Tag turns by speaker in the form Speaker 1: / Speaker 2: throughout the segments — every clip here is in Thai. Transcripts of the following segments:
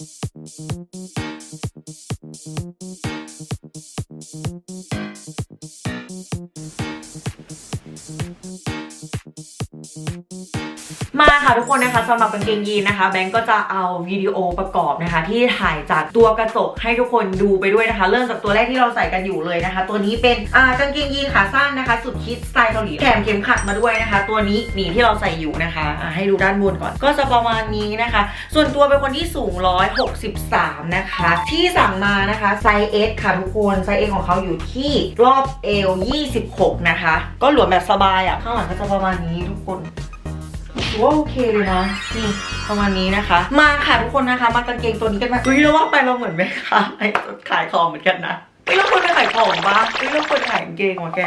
Speaker 1: มา ค่ะทุกคนนะคะสำหรับกางเกงยีนนะคะ แบงก์ก็จะเอาวิดีโอประกอบนะคะ ที่ถ่ายจากตัวกระจกให้ทุกคนดูไปด้วยนะคะ เริ่มจากตัวแรกที่เราใส่กันอยู่เลยนะคะ ตัวนี้เป็นอ่ากางเกงยีนขาสั้นนะคะ สุดคิดสไตล์เกาหลีแถมเข็มขัดมาด้วยนะคะ ตัวนี้นี่ที่เราใส่อยู่นะคะอ่าให้ดูด้านบนก่อน ก็จะประมาณนี้นะคะ ส่วนตัวเป็นคนที่สูง 163 นะคะ ที่สั่งมานะคะไซส์ S ค่ะทุกคนไซส์ S ของเขาอยู่ที่รอบเอว26 นะคะ ก็หลวมแบบสบายอะ่ะข้างหลังก็จะประมาณนี้ทุกคน ถือว่าโอเคเลยนะนี่ประมาณนี้นะคะ มาค่ะทุกคนนะคะ มากางเกงตัวนี้กันมาเฮ้ยเราว่าไปเราเหมือนแม่ค้าไอ้ขายของเหมือนกันนะเฮ้ยเราควรไปขายของปะเฮ้ยเราควรขายกางเกงวะแก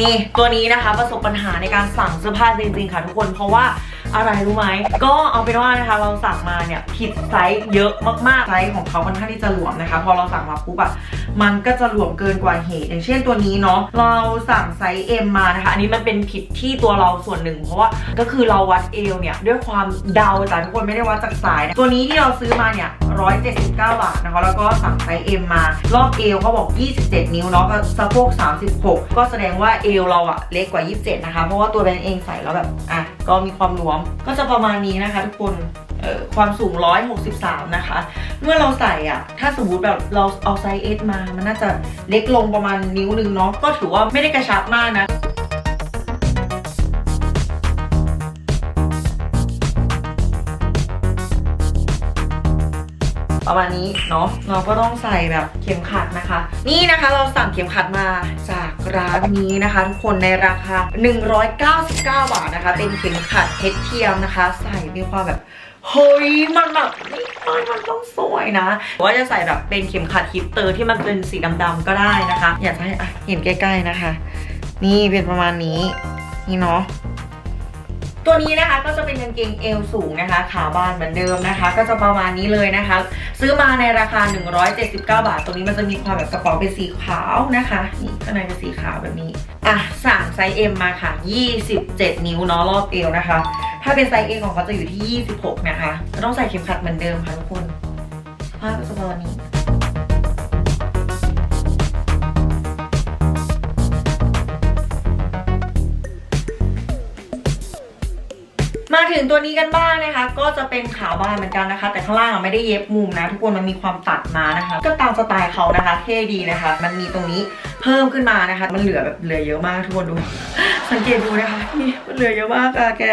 Speaker 1: นี่ตัวนี้นะคะประสบปัญหาในการสั่งเสื้อผ้าจริงๆค่ะทุกคนเพราะว่า อะไรรู้ไหม ก็เอาเป็นว่านะคะเราสั่งมาเนี่ยผิดไซส์เยอะมากๆ ไซส์ของเขาค่อนข้างที่จะหลวมนะคะ พอเราสั่งมาปุ๊บอะมันก็จะหลวมเกินกว่าเหตุ อย่างเช่นตัวนี้เนาะเราสั่งไซส์ M มานะคะ อันนี้มันเป็นผิดที่ตัวเราส่วนหนึ่ง เพราะว่าก็คือเราวัดเอวเนี่ยด้วยความเดาแต่ทุกคนไม่ได้วัดจากสายนะตัวนี้ที่เราซื้อมาเนี่ย179 บาทนะคะ แล้วก็สั่งไซส์ M มา รอบเอวเขาบอก 27 นิ้วเนาะก็สะโพก36 ก็แสดงว่าเอวเราอะเล็กกว่า 27 นะคะ เพราะว่าตัวแบงค์เองใส่แล้วแบบอะ ก็มีความหลวมก็จะประมาณนี้นะคะ ทุกคนความสูง 163 นะคะ เมื่อเราใส่อะ ถ้าสมมติแบบเราเอาไซส์ S มา มันน่าจะเล็กลงประมาณนิ้วหนึ่งเนาะ ก็ถือว่าไม่ได้กระชับมากนะประมาณนี้เนาะเราก็ต้องใส่แบบเข็มขัดนะคะ นี่นะคะเราสั่งเข็มขัดมาจาก ร้านนี้นะคะ ทุกคนในราคา 199 บาทนะคะ เป็นเข็มขัดเพชรเทียมนะคะ ใส่มีความแบบเฮ้ยมันแบบนี่มันมันต้องสวยนะว่าจะใส่แบบเป็นเข็มขัดฮิปเตอร์ที่มันเป็นสีดำๆก็ได้นะคะ อยากจะให้เห็นใกล้ๆนะคะ นี่เป็นประมาณนี้นี่เนาะ ตัวนี้นะคะก็จะเป็นกางเกงเอวสูงนะคะ ขาบานเหมือนเดิมนะคะ ก็จะประมาณนี้เลยนะคะ ซื้อมาในราคา 179 บาทตรงนี้มันจะมีความแบบกระเป๋าเป็นสีขาวนะคะนี่ข้างในเป็นสีขาวแบบนี้อะสั่งไซส์ M มาค่ะ 27 นิ้วเนาะรอบเอวนะคะ ถ้าเป็นไซส์ A ของเขาจะอยู่ที่ 26 นะคะต้องใส่เข็มขัดเหมือนเดิมค่ะทุกคนภาพก็จะประมาณนี้ ถึงตัวนี้กันบ้างนะคะ ก็จะเป็นขาวบานเหมือนกันนะคะ แต่ข้างล่างไม่ได้เย็บมุมนะ ทุกคนมันมีความตัดมานะคะ ก็ตามสไตล์เขานะคะเท่ดีนะคะ มันมีตรงนี้เพิ่มขึ้นมานะคะ มันเหลือแบบเหลือเยอะมากทุกคนดูสังเกตดูนะคะนี่มันเหลือเยอะมากอะแก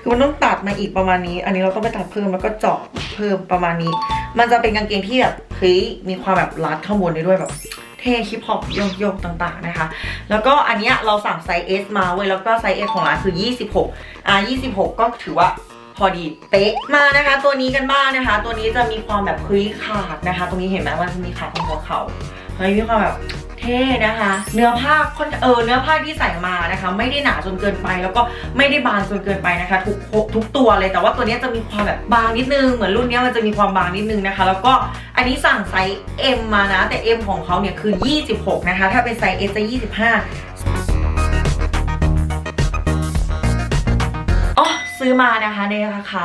Speaker 1: คือมันต้องตัดมาอีกประมาณนี้ อันนี้เราต้องไปตัดเพิ่มแล้วก็เจาะเพิ่มประมาณนี้ มันจะเป็นกางเกงที่แบบเฮ้ยมีความแบบรัดข้างบนได้ด้วยแบบ เท่ฮิปฮอปโยกๆต่างๆนะคะ แล้วก็อันเนี้ยเราสั่งไซส์ S มาเว้ยแล้วก็ไซส์ S ของร้านคือ 26อ่า26 ก็ถือว่าพอดีเป๊ะมานะคะ ตัวนี้กันบ้างนะคะ ตัวนี้จะมีความแบบคลี่ขาดนะคะ ตรงนี้เห็นไหมว่ามันมีขาตรงหัวเขาเฮ้ยมีความแบบ เท่นะคะ เนื้อผ้าค่อนเออเนื้อผ้าที่ใส่มานะคะ ไม่ได้หนาจนเกินไป แล้วก็ไม่ได้บางจนเกินไปนะคะ ทุกทุกตัวเลยแต่ว่าตัวนี้จะมีความแบบบางนิดนึง เหมือนรุ่นนี้มันจะมีความบางนิดนึงนะคะ แล้วก็อันนี้สั่งไซส์ M มานะ แต่ M ของเขาเนี่ยคือ 26 นะคะ ถ้าเป็นไซส์ S จะ25อ๋อซื้อมานะคะในราคา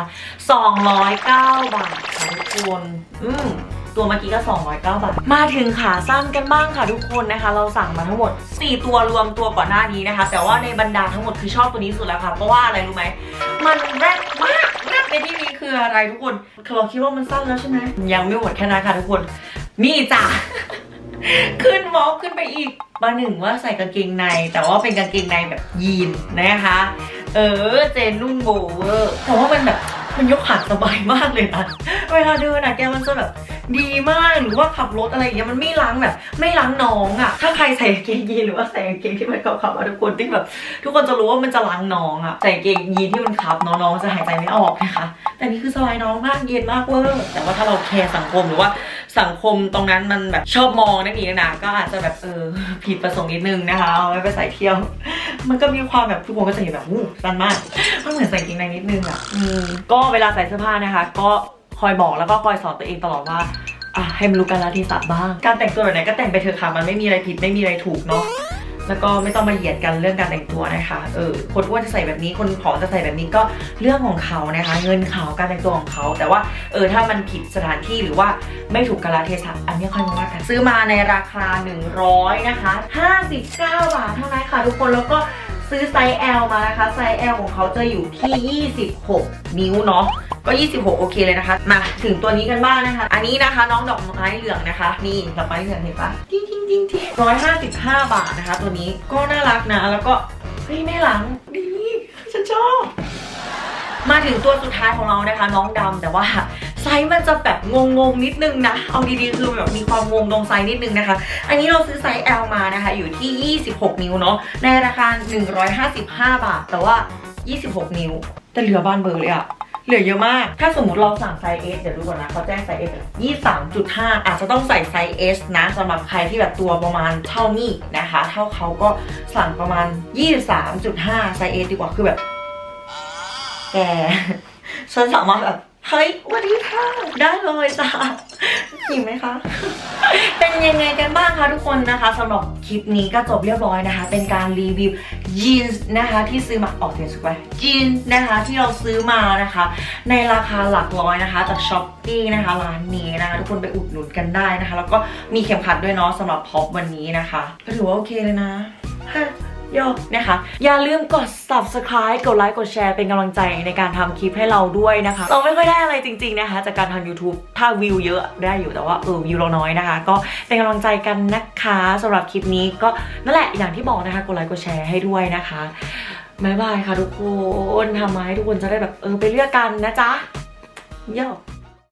Speaker 1: 209 บาทค่ะทุกคน อืม ตัวเมื่อกี้ก็ 209 บาท มาถึงขาสั้นกันบ้างค่ะทุกคนนะคะ เราสั่งมาทั้งหมด 4 ตัวรวมตัวก่อนหน้านี้นะคะ แต่ว่าในบรรดาทั้งหมดคือชอบตัวนี้สุดแล้วค่ะ เพราะว่าอะไรรู้ไหม มันแรดมากแรดในที่นี้คืออะไรทุกคนเราคิดว่ามันสั้นแล้วใช่ไหมยังไม่หมดแค่นั้นค่ะทุกคน นี่จ้ะ ขึ้นวอลขึ้นไปอีกมาหนึ่งว่าใส่กางเกงใน แต่ว่าเป็นกางเกงในแบบยีนนะคะ เออเจนนุ่งโบเวอร์แต่ว่ามันแบบมันยกขาสบายมากเลยนะ เวลาเดินอะแกมันจะแบบ ดีมากหรือว่าขับรถอะไรอย่างเงี้ยมันไม่ล้างแบบ ไม่ล้างน้องอะถ้าใครใส่กางเกงยีนหรือว่าใส่กางเกงที่มันขาวๆอะทุกคนที่แบบ ทุกคนจะรู้ว่ามันจะล้างน้องอะใส่กางเกงยีนที่มันขับน้องๆจะหายใจไม่ออกนะคะแต่นี่คือสบายน้องมากเย็นมากเวอร์แต่ว่าถ้าเราแคร์สังคมหรือว่าสังคมตรงนั้นมันแบบชอบมองนั่นเองนะก็อาจจะแบบเออผิดประสงค์นิดนึงนะคะเอาไว้ไปใส่เที่ยว มันก็มีความแบบทุกคนก็จะเห็นแบบอู้สั้นมากมันเหมือนใส่กางเกงในนิดนึงอะก็เวลาใส่เสื้อผ้านะคะ ก็ คอยบอกแล้วก็คอยสอนตัวเองตลอดว่าอะให้มันรู้กันละเทศะบ้าง การแต่งตัวแบบไหนก็แต่งไปเถอะค่ะ มันไม่มีอะไรผิดไม่มีอะไรถูกเนาะ แล้วก็ไม่ต้องมาเหยียดกันเรื่องการแต่งตัวนะคะ เออ คนอ้วนจะใส่แบบนี้ คนผอมจะใส่แบบนี้ก็เรื่องของเขานะคะ เงินเขาการแต่งตัวของเขา แต่ว่า เออ ถ้ามันผิดสถานที่หรือว่าไม่ถูกกาลเทศะ อันนี้ค่อยมาว่ากัน ซื้อมาในราคา 100 นะคะ 59 บาทเท่านั้นค่ะ ทุกคน แล้วก็ซื้อไซส์ L มานะคะ ไซส์ L ของเขาจะอยู่ที่ 26 นิ้วเนาะ ก็ 26 โอเคเลยนะคะ มาถึงตัวนี้กันบ้างนะคะ อันนี้นะคะน้องดอกไม้เหลืองนะคะ นี่ดอกไม้เหลืองเห็นปะจริงจริงจริงจริงร้อยห้าสิบห้าบาทนะคะ ตัวนี้ก็น่ารักนะ แล้วก็เฮ้ยไม่หลังดีฉันชอบ มาถึงตัวสุดท้ายของเรานะคะ น้องดำแต่ว่าไซส์มันจะแบบงงๆนิดนึงนะ เอาดีๆคือแบบมีความงงตรงไซส์นิดนึงนะคะ อันนี้เราซื้อไซส์ L มานะคะ อยู่ที่ 26 นิ้วเนาะ ในราคา 155 บาท แต่ว่า 26 นิ้ว แต่เหลือบานเบอร์เลยอะ เหลือเยอะมาก ถ้าสมมติเราสั่งไซส์ S เดี๋ยวดูก่อนนะเขาแจ้งไซส์ S 23.5อาจจะต้องใส่ไซส์ S นะสำหรับใครที่แบบตัวประมาณเท่านี้นะคะ เท่าเขาก็สั่งประมาณ 23.5 ไซส์ S ดีกว่าคือแบบแกฉันสามารถแบบ เฮ้ยวัสดีค่ะ ได้เลยจ้าหิวไหมคะ เป็นยังไงกันบ้างคะทุกคนนะคะสำหรับคลิปนี้ก็จบเรียบร้อยนะคะ เป็นการรีวิวยีนส์นะคะที่ซื้อมาออกเสียงสุดไปยีนส์นะคะที่เราซื้อมานะคะ ในราคาหลักร้อยนะคะ จากช้อปปี้นะคะร้านนี้นะคะทุกคนไปอุดหนุนกันได้นะคะ แล้วก็มีเข็มขัดด้วยเนาะสำหรับพ็อปวันนี้นะคะก็ถือว่าโอเคเลยนะฮะ โยกนะคะ อย่าลืมกด subscribe กดไลค์กดแชร์เป็นกำลังใจในการทำคลิปให้เราด้วยนะคะ เราไม่ค่อยได้อะไรจริง ๆนะคะ จากการทำ YouTube ถ้าวิวเยอะได้อยู่แต่ว่าเออวิวเราน้อยนะคะ ก็เป็นกำลังใจกันนะคะสำหรับคลิปนี้ก็นั่นแหละอย่างที่บอกนะคะกดไลค์กดแชร์ให้ด้วยนะคะบายบายค่ะทุกคนทำมาให้ทุกคนจะได้แบบเออไปเลือกกันนะจ๊ะโยก